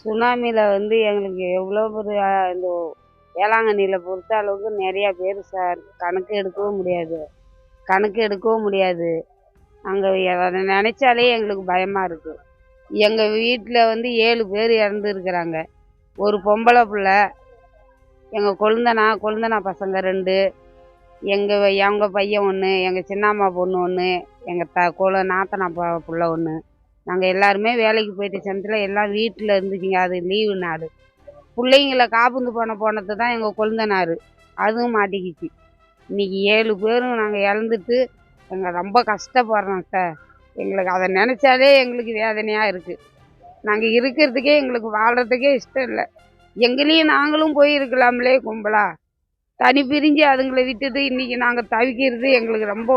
சுனாமியில் வந்து எங்களுக்கு எவ்வளோ பெரிய இந்த வேளாங்கண்ணியில் பொறுத்த அளவுக்கு நிறையா பேர் சார் கணக்கு எடுக்கவும் முடியாது. கணக்கு எடுக்கவும் முடியாது. அங்கே அதை நினச்சாலே எங்களுக்கு பயமாக இருக்குது எங்கள் வீட்டில் வந்து ஏழு பேர் இறந்துருக்குறாங்க. ஒரு பொம்பளை பிள்ள எங்கள் கொழுந்தனா கொழுந்தனா பசங்க ரெண்டு எங்கள் எங்கள் பையன் ஒன்று எங்கள் சின்னம்மா பொண்ணு ஒன்று எங்கள் த கொல நாத்தனா பிள்ளை ஒன்று நாங்கள் எல்லாருமே வேலைக்கு போயிட்ட சமயத்தில் எல்லாம் வீட்டில் இருந்துச்சுங்க. அது லீவு நாள். பிள்ளைங்கள காப்புந்து போன போனது தான் எங்கள் கொழுந்தனார் அதுவும் மாட்டிக்கிச்சு. இன்றைக்கி ஏழு பேரும் நாங்கள் இழந்துட்டு எங்கள் ரொம்ப கஷ்டப்படுறோம் சார் எங்களுக்கு அதை நினச்சாலே எங்களுக்கு வேதனையாக இருக்குது நாங்கள் இருக்கிறதுக்கே எங்களுக்கு வாழ்கிறதுக்கே இஷ்டம் இல்லை. எங்களையும் நாங்களும் போய் இருக்கலாம்லே கும்பலா. தனி பிரிஞ்சு அதுங்களை விட்டுட்டு இன்றைக்கி நாங்கள் தவிக்கிறது எங்களுக்கு ரொம்ப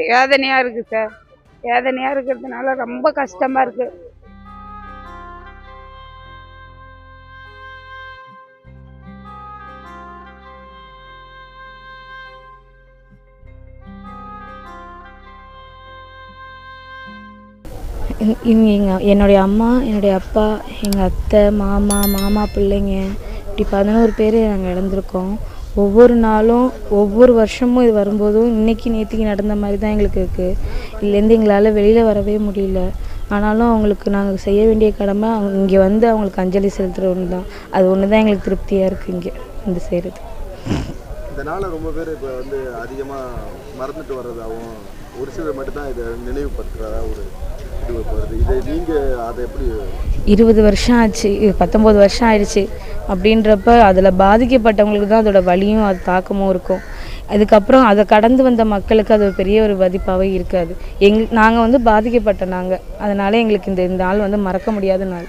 வேதனையாக இருக்குது சார் வேதனையாக இருக்கிறதுனால ரொம்ப கஷ்டமாக இருக்குது இவங்க எங்கள் என்னுடைய அம்மா என்னுடைய அப்பா எங்கள் அத்தை மாமா மாமா பிள்ளைங்க இப்படி பதினோரு பேர் நாங்கள் இழந்திருக்கோம். ஒவ்வொரு நாளும் ஒவ்வொரு வருஷமும் இது வரும்போதும் இன்றைக்கி நேற்றுக்கு நடந்த மாதிரி தான் எங்களுக்கு இருக்குது இதுலேருந்து எங்களால் வெளியில் வரவே முடியல. ஆனாலும் அவங்களுக்கு நாங்கள் செய்ய வேண்டிய கடமை அவங்க இங்கே வந்து அவங்களுக்கு அஞ்சலி செலுத்துகிற ஒன்று தான் அது ஒன்று தான் எங்களுக்கு திருப்தியாக இருக்குது இங்கே வந்து செய்கிறது இதனால் ரொம்ப பேர் இப்போ வந்து அதிகமாக மறந்துட்டு வர்றதாகவும் ஒரு சிலர் மட்டும்தான் இதை நினைவுபடுத்துகிறதா ஒரு வருது இதை நீங்கள் அதை எப்படி இருபது வருஷம் ஆச்சு இது பத்தொம்போது வருஷம் ஆயிடுச்சு அப்படின்றப்ப அதில் பாதிக்கப்பட்டவங்களுக்கு தான் அதோட வலியும் அது தாக்கமும் இருக்கும். அதுக்கப்புறம் அதை கடந்து வந்த மக்களுக்கு அது ஒரு பெரிய ஒரு பாதிப்பாகவே இருக்காது. எங் நாங்கள் வந்து பாதிக்கப்பட்ட நாங்கள் அதனால எங்களுக்கு இந்த இந்த நாள் வந்து மறக்க முடியாத நாள்.